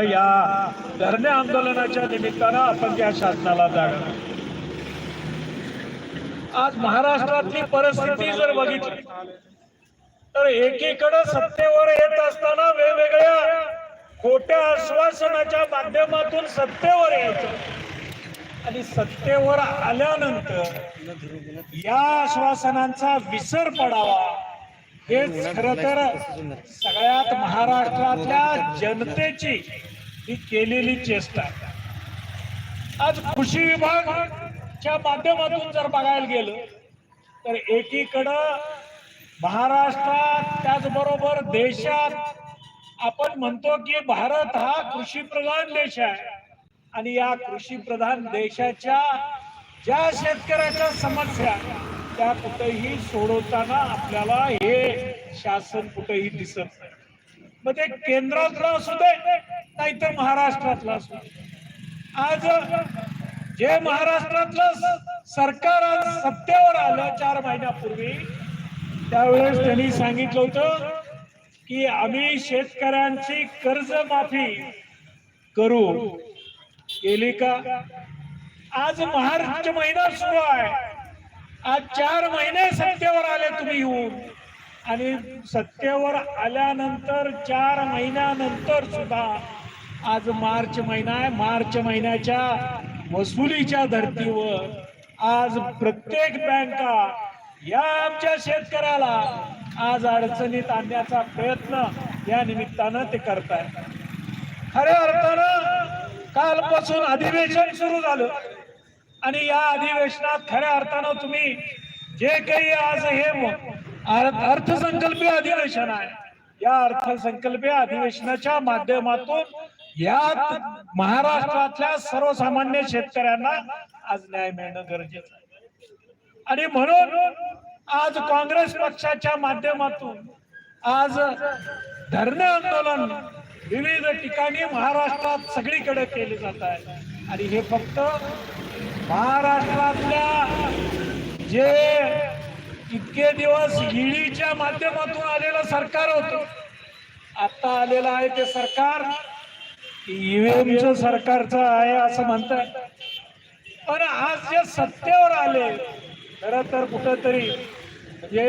या धरणे आंदोलनाच्या निमित्तानं आपण या शासनाला जाणार. आज महाराष्ट्रातली परिस्थिती जर बघितली तर एकीकडे सत्तेवर येत असताना वेगवेगळ्या खोट्या आश्वासनाच्या माध्यमातून सत्तेवर यायचं. आणि सत्तेवर आल्यानंतर या आश्वासनांचा विसर पडावा. हेच खर तर सगळ्यात महाराष्ट्रातल्या जनतेची ही केलेली चेष्टा. आज कृषी विभागाच्या माध्यमातून जर बघायला गेलं तर एकीकडं महाराष्ट्रात त्याचबरोबर देशात आपण म्हणतो की भारत हा कृषी प्रधान देश आहे. आणि या कृषी प्रधान देशाच्या ज्या शेतकऱ्याच्या समस्या त्या कुठेही सोडवताना आपल्याला हे शासन कुठेही दिसत नाही. मग ते केंद्रातलं असू दे नाहीतर महाराष्ट्रातलं असू दे. आज जे महाराष्ट्रातलं सरकार आज सत्तेवर आलं चार महिन्यापूर्वी त्यावेळेस त्यांनी सांगितलं होतं की आम्ही शेतकऱ्यांची कर्जमाफी करू. केली का? आज मार्च महिना सुरू आहे. आज चार महिने सत्तेवर आले तुम्ही येऊन. आणि सत्तेवर आल्यानंतर चार महिन्यानंतर सुद्धा आज मार्च महिना आहे. मार्च महिन्याच्या वसुलीच्या धर्तीवर आज प्रत्येक बँका या आमच्या शेतकऱ्याला आज अडचणीत आणण्याचा प्रयत्न या निमित्तानं ते करतायत. खऱ्या अर्थानं कालपासून अधिवेशन सुरू झालं. आणि या अधिवेशनात खऱ्या अर्थानं तुम्ही जे काही आज हे अर्थसंकल्पीय अधिवेशन आहे या अर्थसंकल्पीय अधिवेशनाच्या माध्यमातून यात महाराष्ट्रातल्या सर्वसामान्य शेतकऱ्यांना आज न्याय मिळणं गरजेचं आहे. आणि म्हणून आज काँग्रेस पक्षाच्या माध्यमातून आज धरणे आंदोलन विविध ठिकाणी महाराष्ट्रात सगळीकडे केले जात आहे. आणि हे फक्त महाराष्ट्रातल्या जे इतके दिवस ईडीच्या माध्यमातून आलेलं सरकार होतं आता आलेलं आहे ते सरकार ईव्हीएमचं सरकारचं आहे असं म्हणतात. पण आज जे सत्तेवर आले खर तर कुठंतरी जे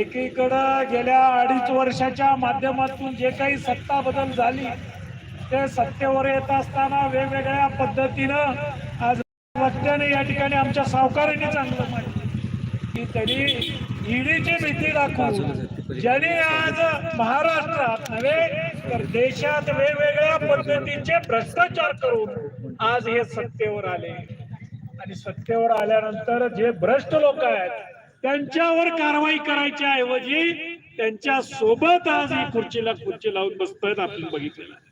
एकीकडं गेल्या अडीच वर्षाच्या माध्यमातून जे काही सत्ता बदल झाली ते सत्तेवर येत असताना वेगवेगळ्या पद्धतीनं आज वाटल्याने या ठिकाणी आमच्या सावकारांनी चांगलं मांडलं की त्यांनी ईडीची भीती दाखवून ज्यांनी आज महाराष्ट्रात नव्हे तर देशात वेगवेगळ्या पद्धतीचे भ्रष्टाचार करून आज हे सत्तेवर आले आणि सत्तेवर आल्यानंतर जे भ्रष्ट लोक आहेत त्यांच्यावर कारवाई करायच्या ऐवजी त्यांच्यासोबत आज ही खुर्चीला खुर्ची लावून बसतायत आपण बघितलेलं आहे.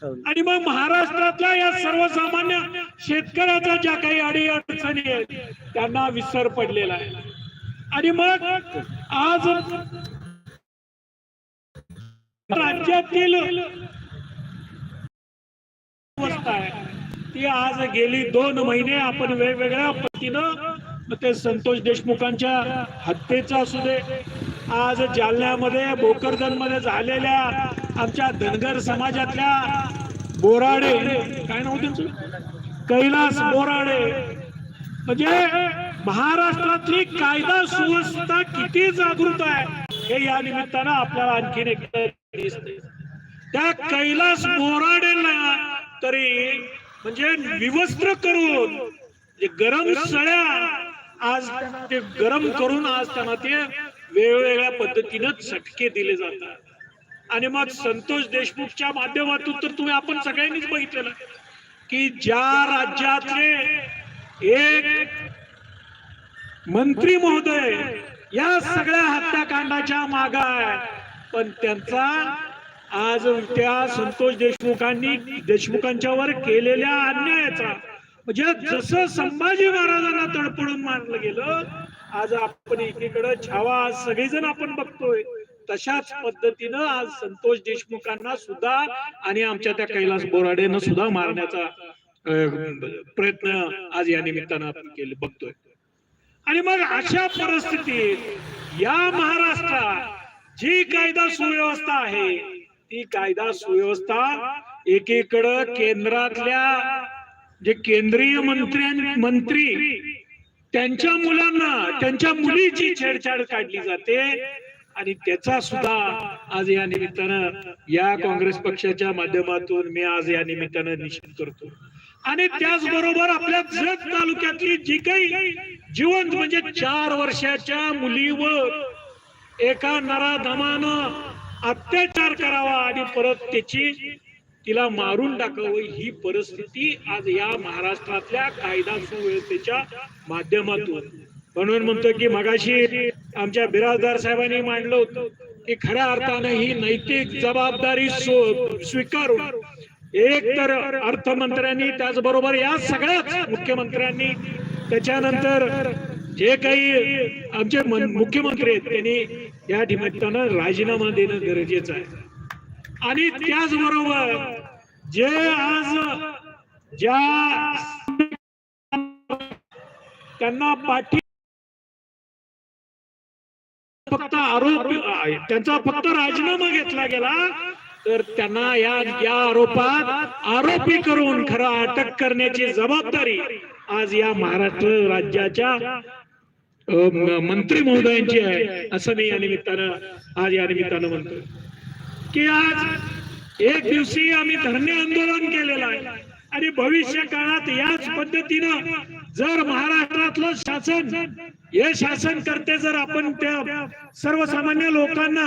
आणि मग महाराष्ट्रातल्या या सर्वसामान्य शेतकऱ्याच्या ज्या काही अडी अडचणी आहेत त्यांना विसर पडलेला आहे. आणि मग आज राज्यातील अवस्था आहे. ती आज गेली दोन महिने आपण वेगवेगळ्या पद्धतीनं ते संतोष देशमुखांच्या हत्येचा असू दे आज जालन्यामध्ये भोकरदनमध्ये झालेल्या आमच्या धनगर समाजातल्या बोराडे. काय नाव त्यांचं? कैलास बोराडे. म्हणजे महाराष्ट्रातली कायदा सुव्यवस्था किती जागृत आहे हे या निमित्तानं आपल्याला आणखीन एक दिसते त्या कैलास बोराडेला तरी म्हणजे विवस्त्र करून गरम सळ्या आज ते गरम करून आज त्यांना ते वेगवेगळ्या पद्धतीनं चटके दिले जातात. आणि मग संतोष देशमुखच्या माध्यमातून तर तुम्ही आपण सगळ्यांनीच बघितलेलं की ज्या राज्यातले एक मंत्री महोदय या सगळ्या हत्याकांडाच्या माग आहे पण त्यांचा आज त्या संतोष देशमुखांनी देशमुखांच्यावर केलेल्या अन्यायाचा म्हणजे जसं संभाजी महाराजांना तडपडून मानलं गेलं आज आपण एकीकडे छावा सगळेजण आपण बघतोय. तशाच पद्धतीनं आज संतोष देशमुखांना सुद्धा आणि आमच्या त्या कैलास बोराडेनं सुद्धा मारण्याचा प्रयत्न आज या निमित्तानं आपण केले बघतोय. आणि मग अशा परिस्थितीत या महाराष्ट्रात जी कायदा सुव्यवस्था आहे ती कायदा सुव्यवस्था एकीकडं केंद्रातल्या जे केंद्रीय मंत्र्यां मंत्री त्यांच्या मुलांना त्यांच्या मुलीची छेडछाड काढली जाते आणि त्याचा सुद्धा आज या निमित्तानं या काँग्रेस पक्षाच्या माध्यमातून मी आज या निमित्तानं निषेध करतो. आणि त्याचबरोबर आपल्या जत तालुक्यातली जी काही जिवंत म्हणजे चार वर्षाच्या मुलीवर एका नराधमानं अत्याचार करावा आणि परत त्याची तिला मारून टाकावं ही परिस्थिती आज या महाराष्ट्रातल्या कायदा सुव्यवस्थेच्या माध्यमातून. म्हणून म्हणतो की मगाशी आमच्या बिराजदार साहेबांनी मांडलं होतं की खऱ्या अर्थानं ही नैतिक जबाबदारी स्व- स्वीकारून एक तर अर्थमंत्र्यांनी त्याचबरोबर या सगळ्याच मुख्यमंत्र्यांनी त्याच्यानंतर जे काही आमचे मुख्यमंत्री आहेत त्यांनी या निमित्तानं राजीनामा देणं गरजेचं आहे. आणि त्याचबरोबर जे आज ज्या त्यांना पाठी फक्त आरोप त्यांचा फक्त राजीनामा घेतला गेला तर त्यांना या या आरोपात आरोपी करून खरा अटक करण्याची जबाबदारी आज या महाराष्ट्र राज्याच्या मंत्री महोदयांची आहे असं मी या निमित्तानं आज या निमित्तानं म्हणतो. की आज एक दिवशी आम्ही धरणे आंदोलन केलेलं आहे. आणि भविष्य काळात याच पद्धतीनं जर महाराष्ट्रातलं शासन हे शासन करते जर आपण त्या सर्वसामान्य लोकांना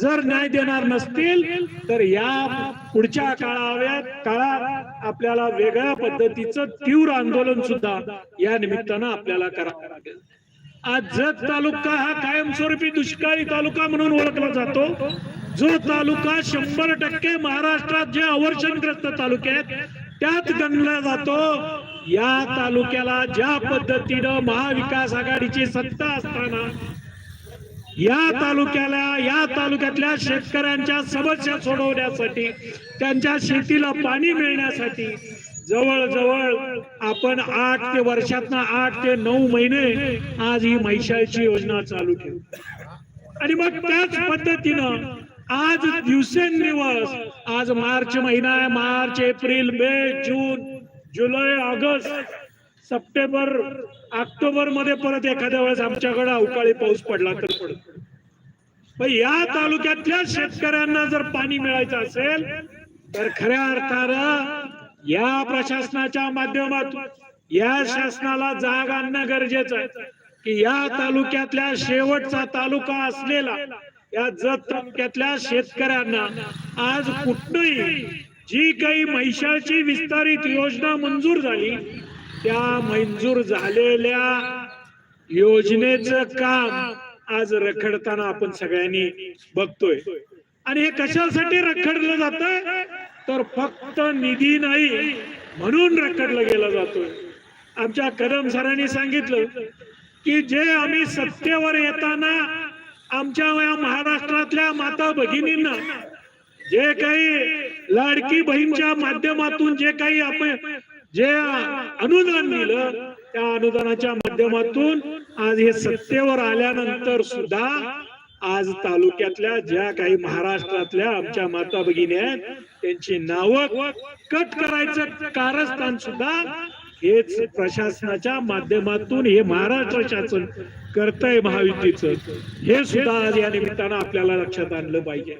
जर न्याय देणार नसतील तर या पुढच्या काळाव्यात काळात आपल्याला वेगळ्या पद्धतीचं तीव्र आंदोलन सुद्धा या निमित्तानं आपल्याला करावं लागेल. आज जत तालुका हा कायमस्वरूपी दुष्काळी तालुका म्हणून ओळखला जातो. जो तालुका शंभर टक्के महाराष्ट्रात जे अवर्षणग्रस्त तालुके आहेत त्यात गणला जातो. या तालुक्याला ज्या पद्धतीनं महाविकास आघाडीची सत्ता असताना या तालुक्याला या तालुक्यातल्या शेतकऱ्यांच्या समस्या सोडवण्यासाठी त्यांच्या शेतीला पाणी मिळण्यासाठी जवळजवळ आपण आठ ते वर्षातनं आठ ते नऊ महिने आज ही म्हैशाळची योजना चालू ठेवू आणि मग त्याच पद्धतीनं आज दिवसेंदिवस आज मार्च महिना आहे मार्च एप्रिल मे जून जुलै ऑगस्ट सप्टेंबर ऑक्टोबरमध्ये परत एखाद्या वेळेस आमच्याकडे अवकाळी पाऊस पडला तर पडतो. पण या तालुक्यातल्या शेतकऱ्यांना जर पाणी मिळायचं असेल तर खऱ्या अर्थानं या प्रशासनाच्या माध्यमातून या शासनाला जाग आणणं गरजेचं आहे. की या तालुक्यातल्या शेवटचा तालुका असलेला या जत तालुक्यातल्या शेतकऱ्यांना आज कुठनही जी काही महिषाची विस्तारित योजना मंजूर झाली त्या मंजूर झालेल्या योजनेचं काम आज रखडताना आपण सगळ्यांनी बघतोय. आणि हे कशासाठी रखडलं जात तर फक्त निधी नाही म्हणून रखडलं गेलं जातोय. आमच्या कदम सरांनी सांगितलं की जे आम्ही सत्तेवर येताना आमच्या या महाराष्ट्रातल्या माता भगिनींना जे काही लाडकी बहीणच्या माध्यमातून जे काही आपण जे अनुदान दिलं त्या अनुदानाच्या माध्यमातून आज हे सत्तेवर आल्यानंतर सुद्धा आज तालुक्यातल्या ज्या काही महाराष्ट्रातल्या आमच्या माता भगिनी आहेत त्यांची नावं कट करायचं कारस्थान सुद्धा हेच प्रशासनाच्या माध्यमातून हे महाराष्ट्र शासन करतंय महायुतीचं. हे सुद्धा आज या निमित्तानं आपल्याला लक्षात आणलं पाहिजे.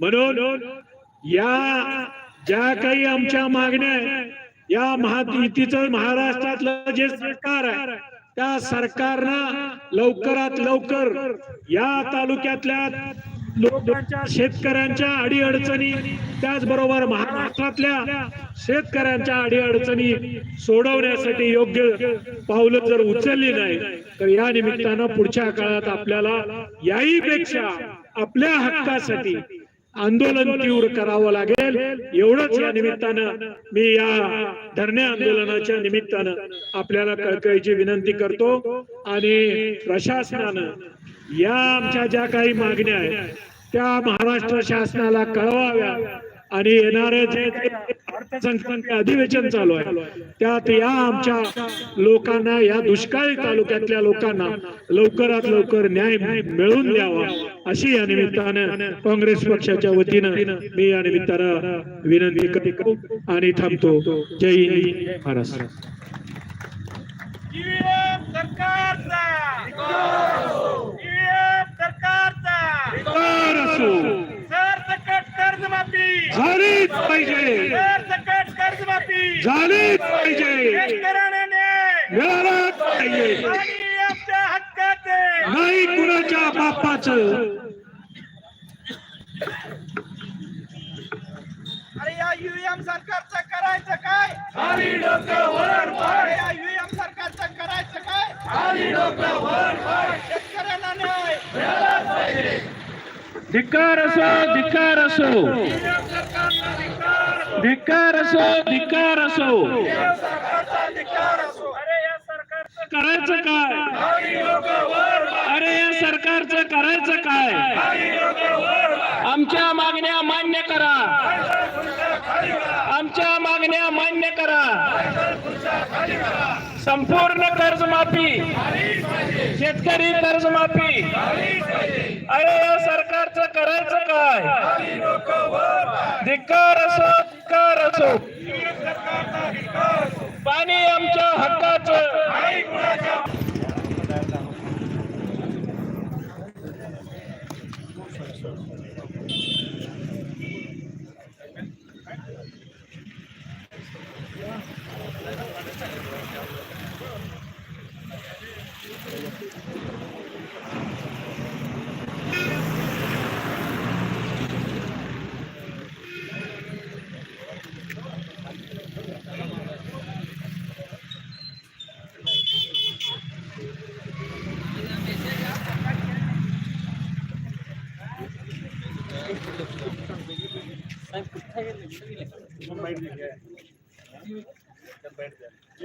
म्हणून या ज्या काही आमच्या मागण्या आहेत या महायुतीचं महाराष्ट्रातलं जे सरकार आहे त्या सरकारनं लवकरात लवकर या तालुक्यातल्या लोकांच्या शेतकऱ्यांच्या अडीअडचणी त्याचबरोबर महाराष्ट्रातल्या शेतकऱ्यांच्या अडीअडचणी सोडवण्यासाठी योग्य पावलं जर उचलली नाही तर या निमित्तानं पुढच्या काळात आपल्याला याहीपेक्षा आपल्या हक्कासाठी आंदोलन तीव्र करावं लागेल. एवढंच या निमित्तानं मी या धरणे आंदोलनाच्या निमित्तानं आपल्याला कळकळीची विनंती करतो आणि प्रशासनानं या आमच्या ज्या काही मागण्या आहेत त्या महाराष्ट्र शासनाला कळवाव्या आणि येणारे जे अर्थसंकल्पीय अधिवेशन चालू आहे त्यात या आमच्या लोकांना या दुष्काळी तालुक्यातल्या लोकांना लवकरात लवकर न्याय मिळवून द्यावा अशी या निमित्तानं काँग्रेस पक्षाच्या वतीनं मी या निमित्तानं विनंती करतो आणि थांबतो. जय हिंद महाराष्ट्र. सरकारचा! सरकारचा कार असो सरसकट कर्जमाफी झालीच पाहिजे. झालीच पाहिजे. मिळालाच पाहिजे. नाही कुणाच्या बापाचं. अरे या युएम सरकारचं करायचं काय? अरे या युएम सरकारचं करायचं काय? शेतकऱ्यांना न्याय. धिक्कार असो धिक्कार असो. धिक्कार असो धिक्कार असो. अरे या सरकारचं करायचं काय? अरे या सरकारचं करायचं काय? आमच्या मागण्या मान्य करा. आमच्या मागण्या मान्य करा. संपूर्ण कर्जमाफी शेतकरी कर्जमाफी. अरे या सरकारचं करायचं काय? धिक्कार असो धिक्कार असो. पाणी आमच्या हक्काचं. बैठ जाएंगे बैठ जाए